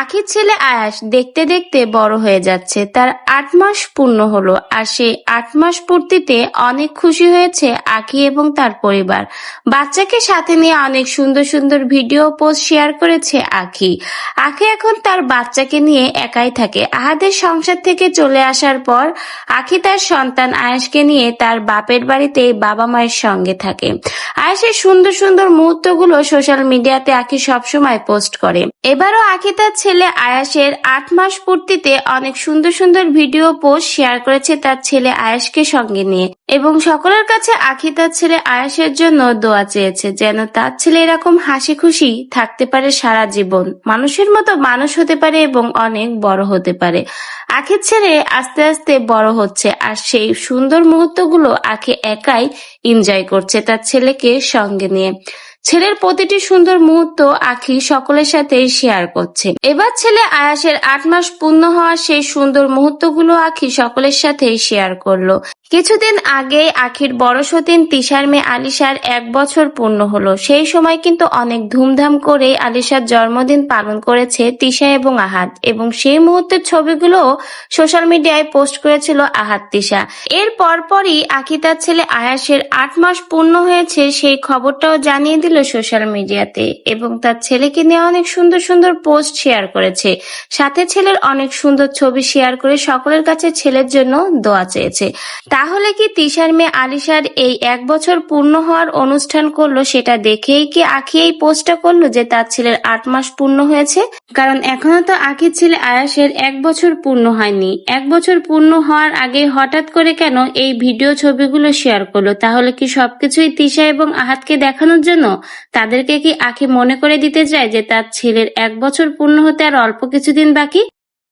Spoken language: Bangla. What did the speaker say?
আখির ছেলে আয়াস দেখতে দেখতে বড় হয়ে যাচ্ছে। তার আট মাস পূর্ণ হলো আর সেই আট মাস পূর্তিতে অনেক খুশি হয়েছে আখি এবং তার পরিবার। বাচ্চাকে সাথে নিয়ে অনেক সুন্দর সুন্দর ভিডিও পোস্ট শেয়ার করেছে আখি আখি এখন তার বাচ্চাকে নিয়ে একাই থাকে। আহাদের সংসার থেকে চলে আসার পর আখি তার সন্তান আয়াসকে নিয়ে তার বাপের বাড়িতে বাবা মায়ের সঙ্গে থাকে। আয়াসের সুন্দর সুন্দর মুহূর্তগুলো সোশ্যাল মিডিয়াতে আখি সবসময় পোস্ট করে। এবারও আখি তার ছেলে আয়াসের আট মাস পূর্তিতে অনেক সুন্দর সুন্দর ভিডিও পোস্ট শেয়ার করেছে তার ছেলে আয়াসকে সঙ্গে নিয়ে। এবং সকলের কাছে আখি তার ছেলে আয়াসের জন্য দোয়া চেয়েছে, যেন তার ছেলে এরকম হাসি খুশি থাকতে পারে সারা জীবন। মানুষের মতো মানুষ হতে পারে এবং অনেক বড় হতে পারে। আখির ছেলে আস্তে আস্তে বড় হচ্ছে আর সেই সুন্দর মুহূর্তগুলো আখি একাই এনজয় করছে তার ছেলেকে সঙ্গে নিয়ে। ছেলের প্রতিটি সুন্দর মুহূর্ত আখি সকলের সাথে শেয়ার করছে। এবার ছেলে আয়াসের আট মাস পূর্ণ হওয়ার সেই সুন্দর মুহূর্তগুলো আখি সকলের সাথে শেয়ার করল। কিছুদিন আগে আখির বড় সতীন তিশার মেয়ে আলিশার এক বছর পূর্ণ হলো। সেই সময় কিন্তু অনেক ধুমধাম করে আলিশার জন্মদিন পালন করেছে তিশা এবং আহাত। এবং সেই মুহূর্তের ছবিগুলো সোশ্যাল মিডিয়ায় পোস্ট করেছিল আহাত তিশা। এর পরপরই আখি তার ছেলে আয়াসের আট মাস পূর্ণ হয়েছে সেই খবরটাও জানিয়ে দিল সোশ্যাল মিডিয়াতে। এবং তার ছেলেকে নিয়ে অনেক সুন্দর সুন্দর পোস্ট শেয়ার করেছে। সাথে ছেলের অনেক সুন্দর ছবি শেয়ার করে সকলের কাছে ছেলের জন্য দোয়া চেয়েছে। তাহলে কি তিশার মেয়ে আলিশার এই এক বছর পূর্ণ হওয়ার অনুষ্ঠান করল সেটা দেখেই কি আখি এই পোস্টটা করল যে তার ছেলের আট মাস পূর্ণ হয়েছে? কারণ এখনও তো আখির ছেলে আয়াসের এক বছর পূর্ণ হয়নি। এক বছর পূর্ণ হওয়ার আগে হঠাৎ করে কেন এই ভিডিও ছবিগুলো শেয়ার করল? তাহলে কি সবকিছুই তিশা এবং আহাতকে দেখানোর জন্য? তাদেরকে কি আখি মনে করে দিতে চায় যে তার ছেলের এক বছর পূর্ণ হতে আর অল্প কিছুদিন বাকি?